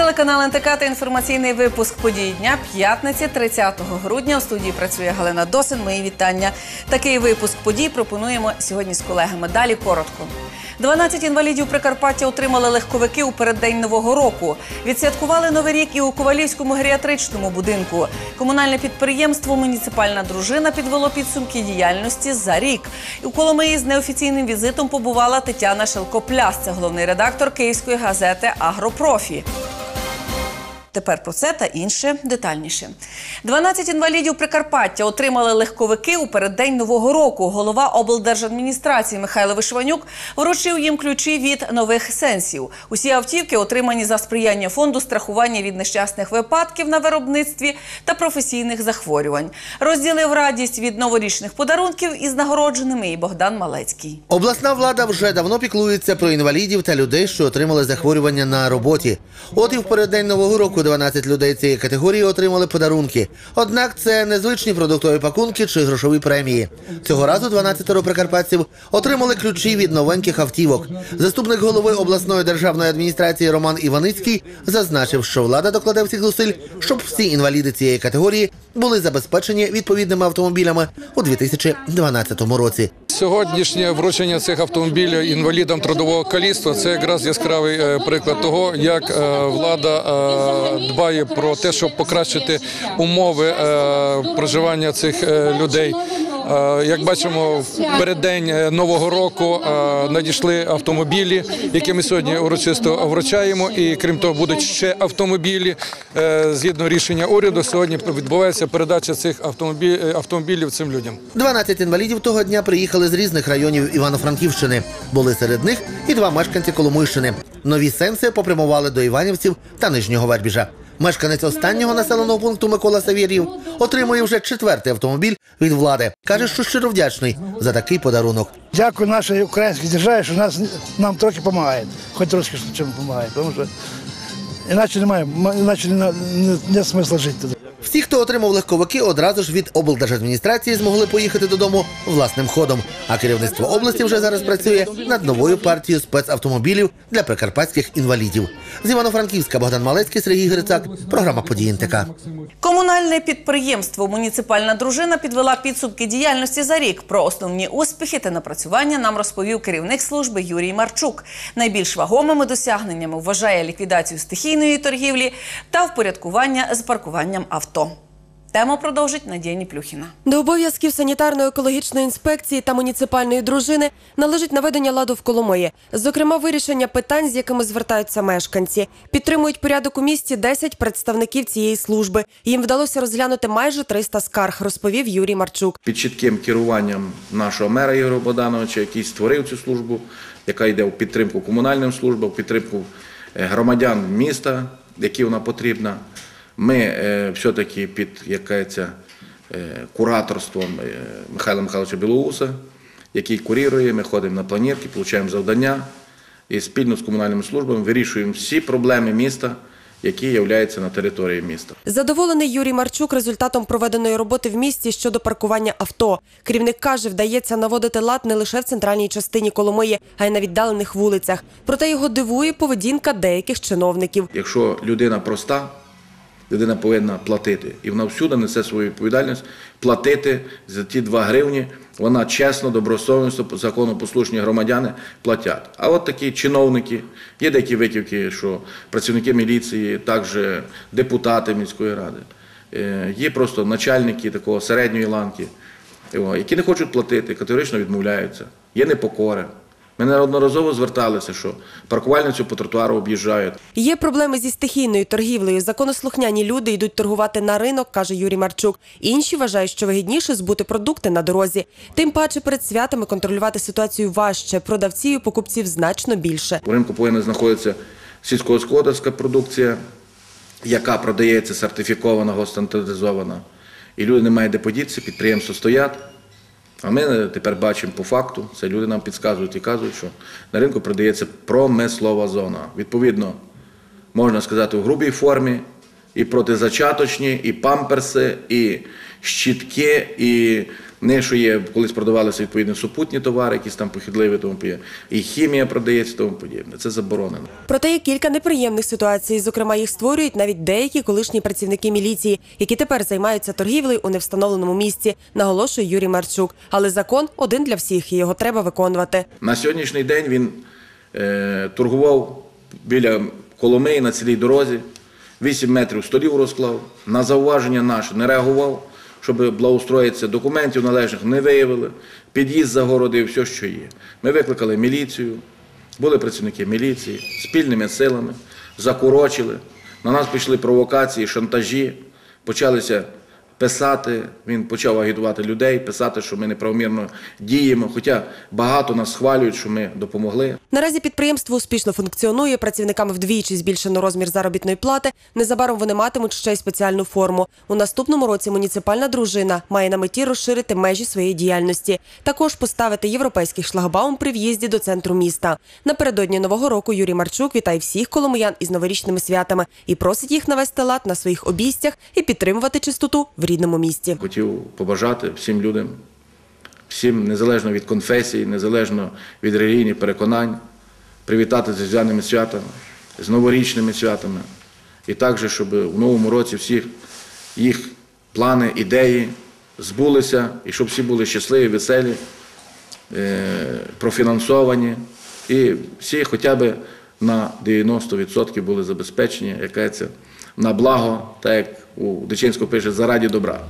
телеканал НТК та інформаційний випуск подій дня п'ятниці 30 грудня. У студії працює Галина Досин. Мої вітання. Такий випуск подій пропонуємо сьогодні з колегами. Далі коротко. 12 інвалідів Прикарпаття отримали легковики у переддень нового року. Відсвяткували новий рік і у Ковалівському геріатричному будинку. Комунальне підприємство Муніципальна дружина підвело підсумки діяльності за рік. І у Коломиї з неофіційним візитом побувала Тетяна Шелкопляс. Це головний редактор київської газети Агропрофі. Тепер про це та інше детальніше. 12 інвалідів Прикарпаття отримали легковики у переддень нового року. Голова облдержадміністрації Михайло Вишванюк вручив їм ключі від нових сенсів. Усі автівки отримані за сприяння фонду страхування від нещасних випадків на виробництві та професійних захворювань. Розділив радість від новорічних подарунків із нагородженими і Богдан Малецький. Обласна влада вже давно піклується про інвалідів та людей, що отримали захворювання на роботі. От і в переддень нового року 12 людей цієї категорії отримали подарунки. Однак це не звичні продуктові пакунки чи грошові премії. Цього разу 12 прикарпатців отримали ключі від новеньких автівок. Заступник голови обласної державної адміністрації Роман Іваницький зазначив, що влада докладе всіх зусиль, щоб всі інваліди цієї категорії були забезпечені відповідними автомобілями у 2012 році. Сьогоднішнє вручення цих автомобілів інвалідам трудового каліцтва – це якраз яскравий е, приклад того, як е, влада е, дбає про те, щоб покращити умови е, проживання цих е, людей. Е, Як бачимо, в переддень е, нового року е, надійшли автомобілі, які ми сьогодні урочисто вручаємо. І крім того, будуть ще автомобілі. Згідно рішення уряду, сьогодні відбувається передача цих автомобілів цим людям. 12 інвалідів того дня приїхали з різних районів Івано-Франківщини. Були серед них і два мешканці Коломийщини. Нові сенси попрямували до Іванівців та Нижнього Вербіжа. Мешканець останнього населеного пункту Микола Савір'їв отримує вже четвертий автомобіль від влади. Каже, що щиро вдячний за такий подарунок. Дякую нашій українській державі, що нас нам трохи допомагає, хоч трошки чим допомагає, тому що іначе немає, іначе не, не, не смисла жити. тут. Всі, хто отримав легковики, одразу ж від облдержадміністрації змогли поїхати додому власним ходом. А керівництво області вже зараз працює над новою партією спецавтомобілів для прикарпатських інвалідів. З Івано-Франківська Богдан Малецький, Сергій Грицак. Програма «Події НТК». Комунальне підприємство Муніципальна дружина підвела підсумки діяльності за рік. Про основні успіхи та напрацювання нам розповів керівник служби Юрій Марчук. Найбільш вагомими досягненнями вважає ліквідацію стихійної торгівлі та впорядкування з паркуванням авто. Тему продовжить Надія Ніплюхіна. До обов'язків санітарно-екологічної інспекції та муніципальної дружини належить наведення ладу в Коломиї. Зокрема, вирішення питань, з якими звертаються мешканці. Підтримують порядок у місті 10 представників цієї служби. Їм вдалося розглянути майже 300 скарг, розповів Юрій Марчук. під чітким керуванням нашого мера Ігоря Богдановича, який створив цю службу, яка йде в підтримку комунальним службам, підтримку е, громадян міста, які вона потрібна. Ми е, все-таки під як кажеться, е, кураторством е, Михайла Михайловича Білоуса, який курірує, ми ходимо на планірки, отримуємо завдання і спільно з комунальними службами вирішуємо всі проблеми міста, які являються на території міста. Задоволений Юрій Марчук результатом проведеної роботи в місті щодо паркування авто. Керівник каже, вдається наводити лад не лише в центральній частині Коломиї, а й на віддалених вулицях. Проте його дивує поведінка деяких чиновників. Якщо людина проста, людина повинна платити. І вона всюди несе свою відповідальність платити за ті 2 гривні. Вона чесно, добросовісно, по законопослушні громадяни платять. А от такі чиновники, є деякі витівки, що працівники міліції, також депутати міської ради, е, є просто начальники такого середньої ланки, які не хочуть платити, категорично відмовляються. Є непокора. Ми неодноразово зверталися, що паркувальницю по тротуару об'їжджають. Є проблеми зі стихійною торгівлею. Законослухняні люди йдуть торгувати на ринок, каже Юрій Марчук. Інші вважають, що вигідніше збути продукти на дорозі. Тим паче перед святами контролювати ситуацію важче. Продавців і покупців значно більше. У ринку повинна знаходитися сільськогосподарська продукція, яка продається сертифікована, стандартизована. І люди не мають де подітися, підприємства стоять. А ми тепер бачимо по факту, це люди нам підказують і кажуть, що на ринку продається промислова зона. Відповідно, можна сказати, в грубій формі і протизачаточні, і памперси, і щітки, і Не що є, колись продавалися відповідні супутні товари, якісь там похідливі, тому подібне. І хімія продається, тому подібне. Це заборонено. Проте є кілька неприємних ситуацій. Зокрема, їх створюють навіть деякі колишні працівники міліції, які тепер займаються торгівлею у невстановленому місці, наголошує Юрій Марчук. Але закон один для всіх, і його треба виконувати. На сьогоднішній день він е, торгував біля Коломиї на цілій дорозі, 8 метрів столів розклав, на зауваження наше не реагував, щоб благоустроїтися, документів належних не виявили, під'їзд загородив, все, що є. Ми викликали міліцію, були працівники міліції, спільними силами, закурочили. На нас пішли провокації, шантажі, почалися писати. Він почав агітувати людей, писати, що ми неправомірно діємо. Хоча багато нас схвалюють, що ми допомогли. Наразі підприємство успішно функціонує. Працівниками вдвічі збільшено розмір заробітної плати. Незабаром вони матимуть ще й спеціальну форму. У наступному році муніципальна дружина має на меті розширити межі своєї діяльності. Також поставити європейський шлагбаум при в'їзді до центру міста. Напередодні нового року Юрій Марчук вітає всіх коломиян із новорічними святами і просить їх навести лад на своїх обійстях і підтримувати чистоту в рідному місті. Хотів побажати всім людям, всім незалежно від конфесії, незалежно від релігійних переконань, привітати з різдвяними святами, з новорічними святами. І також, щоб у новому році всі їх плани, ідеї збулися, і щоб всі були щасливі, веселі, е, профінансовані, і всі хоча б на 90% були забезпечені, яке це на благо, так як у Дичинську пише, зараді добра.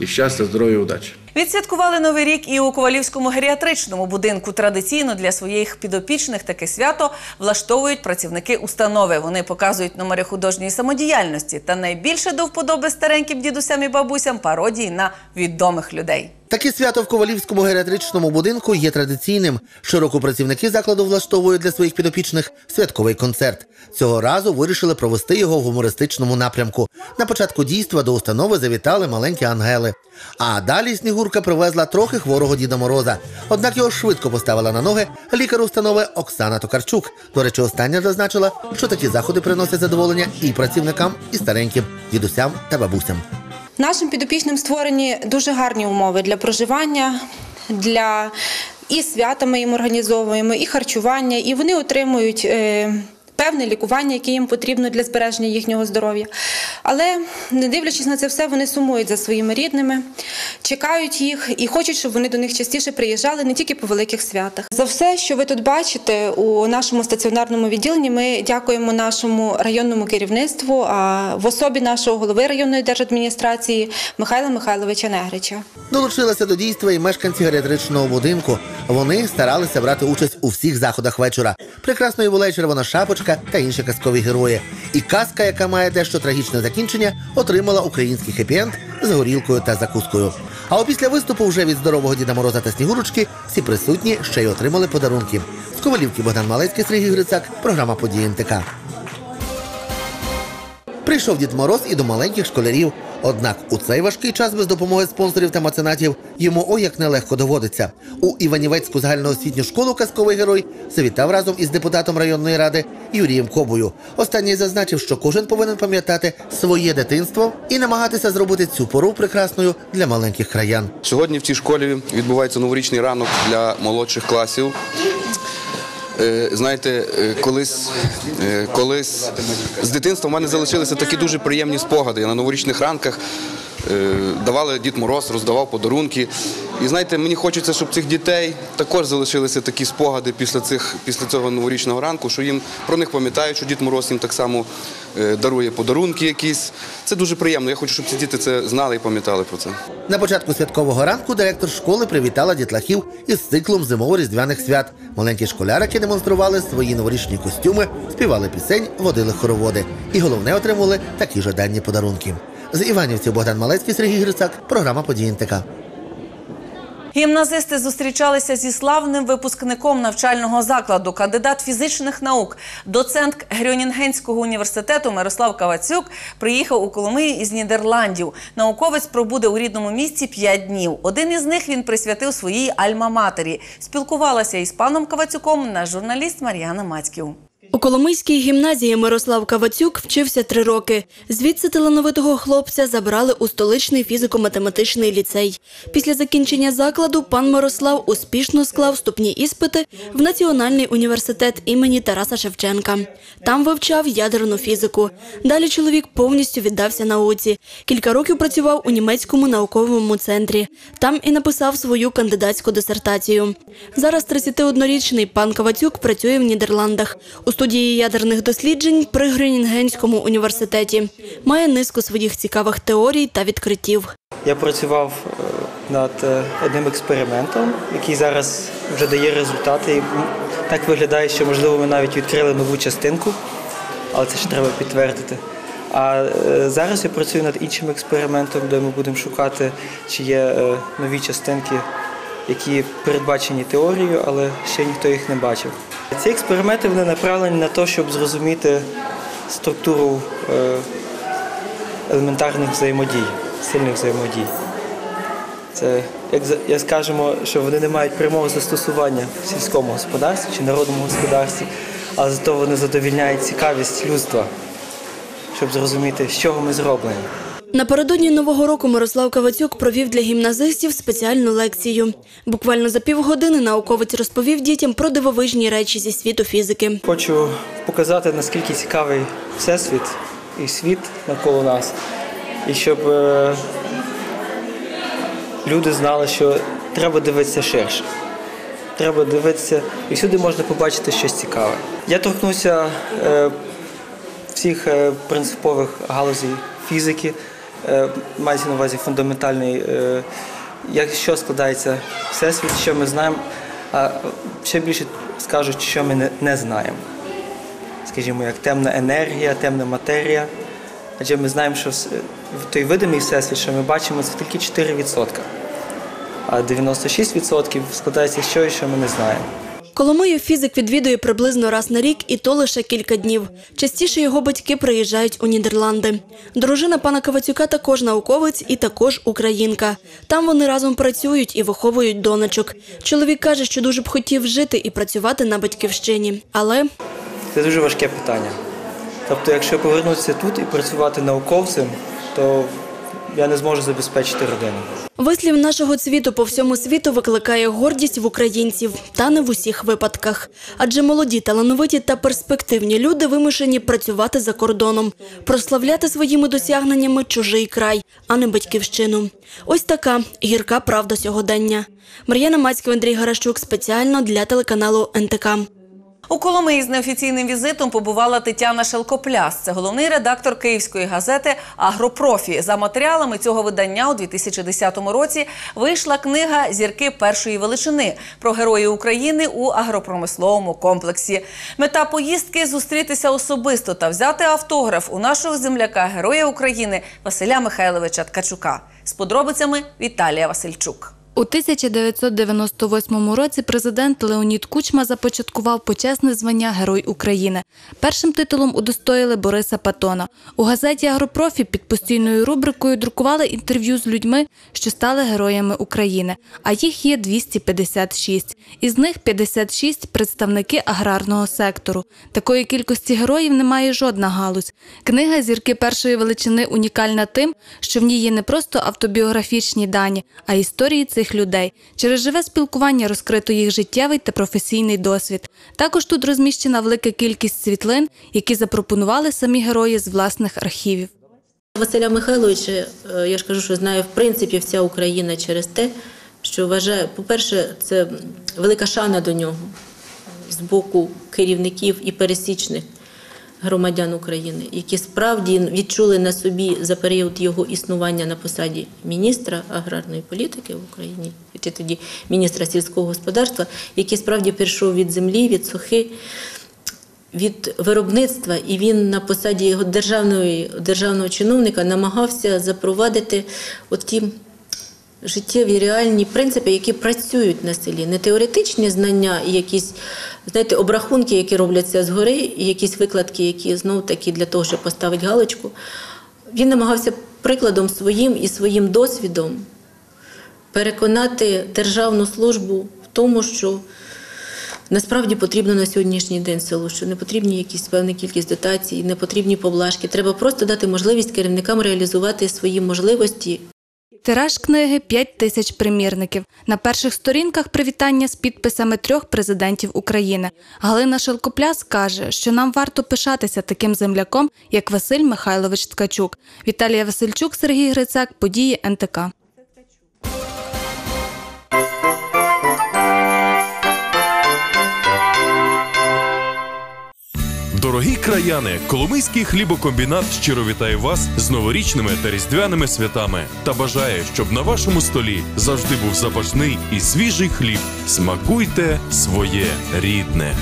І щастя, здоров'я, удачі. Відсвяткували новий рік і у Ковалівському геріатричному будинку. Традиційно для своїх підопічних таке свято влаштовують працівники установи. Вони показують номери художньої самодіяльності та найбільше до вподоби стареньким дідусям і бабусям пародії на відомих людей. Таке свято в Ковалівському геріатричному будинку є традиційним. Щороку працівники закладу влаштовують для своїх підопічних святковий концерт. Цього разу вирішили провести його в гумористичному напрямку. На початку дійства до установи завітали маленькі ангели. А далі Снігурка привезла трохи хворого Діда Мороза. Однак його швидко поставила на ноги лікар установи Оксана Токарчук. До речі, остання зазначила, що такі заходи приносять задоволення і працівникам, і стареньким, дідусям та бабусям. Нашим підопічним створені дуже гарні умови для проживання, для і свята ми їм організовуємо, і харчування, і вони отримують. Певне лікування, яке їм потрібно для збереження їхнього здоров'я. Але, не дивлячись на це все, вони сумують за своїми рідними, чекають їх і хочуть, щоб вони до них частіше приїжджали не тільки по великих святах. За все, що ви тут бачите у нашому стаціонарному відділенні, ми дякуємо нашому районному керівництву, а в особі нашого голови районної держадміністрації Михайла Михайловича Негрича. Долучилися до дійства і мешканці геріатричного будинку. Вони старалися брати участь у всіх заходах вечора. Прекрасною була червона шапочка та інші казкові герої. І казка, яка має дещо трагічне закінчення, отримала український хеппі-енд з горілкою та закускою. А опісля виступу вже від здорового Діда Мороза та Снігурочки всі присутні ще й отримали подарунки. З Ковалівки Богдан Малецький, Сергій Грицак, програма «Події НТК». Прийшов Дід Мороз і до маленьких школярів. Однак у цей важкий час без допомоги спонсорів та меценатів йому ой як нелегко доводиться. У Іванівецьку загальноосвітню школу казковий герой завітав разом із депутатом районної ради Юрієм Кобою. Останній зазначив, що кожен повинен пам'ятати своє дитинство і намагатися зробити цю пору прекрасною для маленьких краян. Сьогодні в цій школі відбувається новорічний ранок для молодших класів. Е, Знаєте, е, колись, е, колись з дитинства в мене залишилися такі дуже приємні спогади. Я на новорічних ранках давали Дід Мороз, роздавав подарунки. І знаєте, мені хочеться, щоб цих дітей також залишилися такі спогади після цих після цього новорічного ранку, що їм про них пам'ятають, що Дід Мороз їм так само е, дарує подарунки якісь. Це дуже приємно. Я хочу, щоб ці діти це знали і пам'ятали про це. На початку святкового ранку директор школи привітала дітлахів із циклом зимово-різдвяних свят. Маленькі школярики демонстрували свої новорічні костюми, співали пісень, водили хороводи. І головне отримували такі жаданні подарунки. З Іванівців Богдан Малецький, Сергій Грицак, програма «Події НТК». Гімназисти зустрічалися зі славним випускником навчального закладу, кандидат фізичних наук, доцент Грьонінгенського університету Мирослав Кавацюк приїхав у Коломию із Нідерландів. Науковець пробуде у рідному місті 5 днів. Один із них він присвятив своїй альма-матері. Спілкувалася із паном Кавацюком наш журналіст Мар'яна Мацьків. У Коломийській гімназії Мирослав Кавацюк вчився три роки. Звідси талановитого хлопця забрали у столичний фізико-математичний ліцей. Після закінчення закладу пан Мирослав успішно склав вступні іспити в Національний університет імені Тараса Шевченка. Там вивчав ядерну фізику. Далі чоловік повністю віддався науці. Кілька років працював у німецькому науковому центрі. Там і написав свою кандидатську дисертацію. Зараз 31-річний пан Кавацюк працює в Нідерландах у студії ядерних досліджень при Грюнінгенському університеті. Має низку своїх цікавих теорій та відкриттів. Я працював е, над е, одним експериментом, який зараз вже дає результати. Так виглядає, що можливо ми навіть відкрили нову частинку, але це ще треба підтвердити. А е, зараз я працюю над іншим експериментом, де ми будемо шукати, чи є нові частинки, які передбачені теорією, але ще ніхто їх не бачив. Ці експерименти вони направлені на те, щоб зрозуміти структуру е, елементарних взаємодій, сильних взаємодій. Це, як скажемо, що вони не мають прямого застосування в сільському господарстві чи народному господарстві, але зато вони задовільняють цікавість людства, щоб зрозуміти, з чого ми зроблені. Напередодні нового року Мирослав Кавацюк провів для гімназистів спеціальну лекцію. Буквально за півгодини науковець розповів дітям про дивовижні речі зі світу фізики. Хочу показати, наскільки цікавий всесвіт і світ навколо нас, і щоб е, люди знали, що треба дивитися ширше. Треба дивитися, і всюди можна побачити щось цікаве. Я торкнуся е, всіх е, принципових галузей фізики, мається на увазі фундаментальний, е, як що складається всесвіт, що ми знаємо, а ще більше скажуть, що ми не, знаємо. Скажімо, як темна енергія, темна матерія. Адже ми знаємо, що той видимий всесвіт, що ми бачимо, це тільки 4%. А 96% складається з чогось, що ми не знаємо. Коломию фізик відвідує приблизно раз на рік, і то лише кілька днів. Частіше його батьки приїжджають у Нідерланди. Дружина пана Кавацюка також науковець і також українка. Там вони разом працюють і виховують донечок. Чоловік каже, що дуже б хотів жити і працювати на батьківщині, але Це дуже важке питання. Тобто, якщо повернутися тут і працювати науковцем, то я не зможу забезпечити родину. Вислів нашого цвіту по всьому світу викликає гордість в українців, та не в усіх випадках. Адже молоді, талановиті та перспективні люди вимушені працювати за кордоном, прославляти своїми досягненнями чужий край, а не батьківщину. Ось така гірка правда сьогодення. Мар'яна Мацька, Андрій Гаращук спеціально для телеканалу НТК. У Коломиї з неофіційним візитом побувала Тетяна Шелкопляс. Це головний редактор київської газети Агропрофі. За матеріалами цього видання у 2010 році вийшла книга Зірки першої величини про героїв України у агропромисловому комплексі. Мета поїздки зустрітися особисто та взяти автограф у нашого земляка, героя України Василя Михайловича Ткачука. З подробицями Віталія Васильчук. У 1998 році президент Леонід Кучма започаткував почесне звання Герой України. Першим титулом удостоїли Бориса Патона. У газеті Агропрофі під постійною рубрикою друкували інтерв'ю з людьми, що стали героями України. А їх є 256. Із них 56 – представники аграрного сектору. Такої кількості героїв немає жодна галузь. Книга Зірки першої величини унікальна тим, що в ній є не просто автобіографічні дані, а історії цих людей. Через живе спілкування розкрито їх життєвий та професійний досвід. Також тут розміщена велика кількість світлин, які запропонували самі герої з власних архівів. Василя Михайловича, е, я ж кажу, що знає в принципі вся Україна через те, що вважає, по-перше, це велика шана до нього з боку керівників і пересічних громадян України, які справді відчули на собі за період його існування на посаді міністра аграрної політики в Україні, чи тоді міністра сільського господарства, який справді пішов від землі, від сухи від виробництва, і він на посаді його державної, державного чиновника намагався запровадити оті життєві реальні принципи, які працюють на селі. Не теоретичні знання і якісь знаєте, обрахунки, які робляться згори, і якісь викладки, які знов таки для того, щоб поставити галочку. Він намагався прикладом своїм і своїм досвідом переконати державну службу в тому, що насправді потрібно на сьогоднішній день селу, що не потрібні якісь певна кількість дотацій, не потрібні поблажки. Треба просто дати можливість керівникам реалізувати свої можливості Тираж книги 5 тисяч примірників. На перших сторінках привітання з підписами трьох президентів України. Галина Шелкопляс каже, що нам варто пишатися таким земляком, як Василь Михайлович Ткачук. Віталія Васильчук, Сергій Грицак, події НТК. Дорогі краяни, Коломийський хлібокомбінат щиро вітає вас з новорічними та різдвяними святами та бажає, щоб на вашому столі завжди був запашний і свіжий хліб. Смакуйте своє рідне.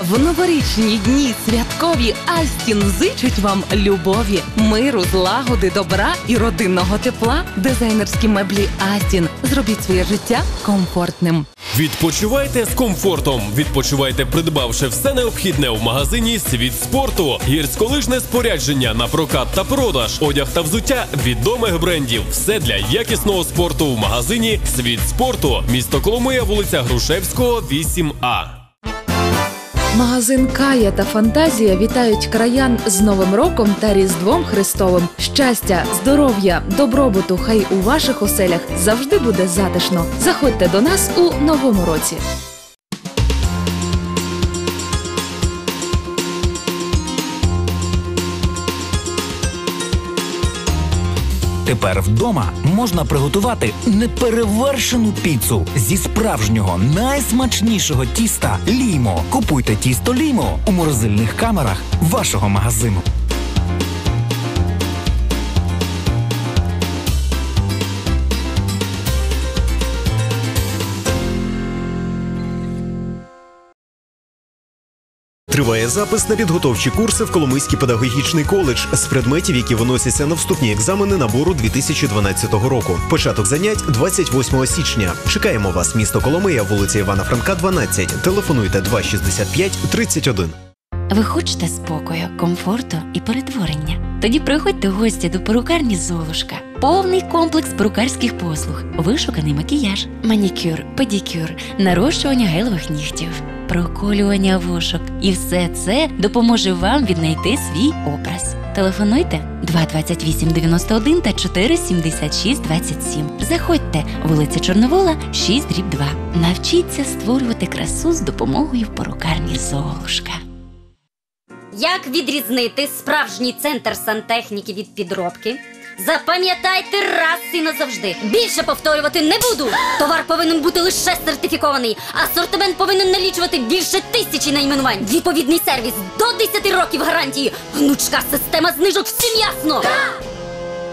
В новорічні дні святкові Астін зичить вам любові, миру, злагоди, добра і родинного тепла. Дизайнерські меблі Астін. Зробіть своє життя комфортним. Відпочивайте з комфортом. Відпочивайте, придбавши все необхідне у магазині Світ спорту, гірськолижне спорядження на прокат та продаж, одяг та взуття відомих брендів. Все для якісного спорту в магазині Світ спорту. Місто Коломия, вулиця Грушевського, 8А. Магазин Кая та Фантазія вітають краян з Новим роком та Різдвом Христовим. Щастя, здоров'я, добробуту, хай у ваших оселях завжди буде затишно. Заходьте до нас у новому році. Тепер вдома можна приготувати неперевершену піцу зі справжнього найсмачнішого тіста Лімо. Купуйте тісто Лімо у морозильних камерах вашого магазину. Триває запис на підготовчі курси в Коломийський педагогічний коледж з предметів, які виносяться на вступні екзамени набору 2012 року. Початок занять 28 січня. Чекаємо вас, місто Коломия, вулиця Івана Франка, 12. Телефонуйте 265 31. Ви хочете спокою, комфорту і перетворення? Тоді приходьте гості до перукарні Золушка. Повний комплекс перукарських послуг, вишуканий макіяж, манікюр, педикюр, нарощування гелевих нігтів, проколювання вушок. І все це допоможе вам віднайти свій образ. Телефонуйте 228 91 та 476 27. Заходьте, вулиця Чорновола, 6 дріб 2. Навчіться створювати красу з допомогою перукарні Золушка. Як відрізнити справжній центр сантехніки від підробки? Запам'ятайте раз і назавжди. Більше повторювати не буду. Товар повинен бути лише сертифікований. Асортимент повинен налічувати більше тисячі найменувань. Відповідний сервіс до 10 років гарантії. Гнучка система знижок всім ясно.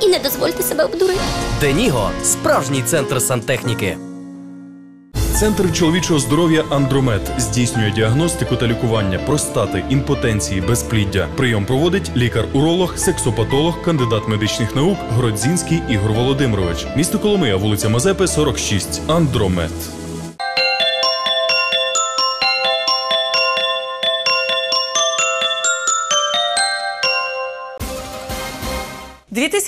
І не дозвольте себе обдурити. Деніго справжній центр сантехніки. Центр чоловічого здоров'я Андромед здійснює діагностику та лікування простати, імпотенції, безпліддя. Прийом проводить лікар-уролог, сексопатолог, кандидат медичних наук Гродзінський Ігор Володимирович. Місто Коломия, вулиця Мазепи, 46. Андромед.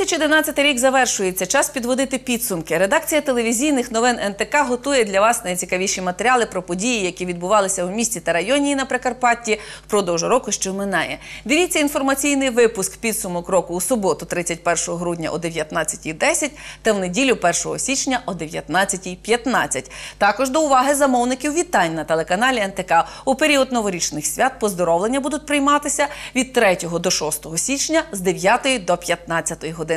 2011 рік завершується. Час підводити підсумки. Редакція телевізійних новин НТК готує для вас найцікавіші матеріали про події, які відбувалися у місті та районі на Прикарпатті впродовж року, що минає. Дивіться інформаційний випуск підсумок року у суботу, 31 грудня о 19.10 та в неділю 1 січня о 19.15. Також до уваги замовників вітань на телеканалі НТК. У період новорічних свят поздоровлення будуть прийматися від 3 до 6 січня з 9 до 15 години.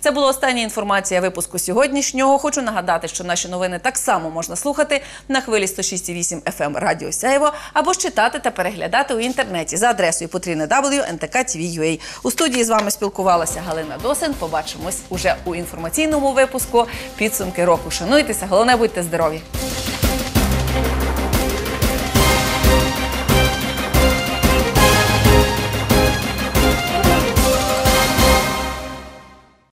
Це була остання інформація випуску сьогоднішнього. Хочу нагадати, що наші новини так само можна слухати на хвилі 106,8 FM Радіо Сяєво або ж читати та переглядати у інтернеті за адресою потрібне ntk.tv.ua. У студії з вами спілкувалася Галина Досин. Побачимось уже у інформаційному випуску. Підсумки року. Шануйтеся, головне будьте здорові.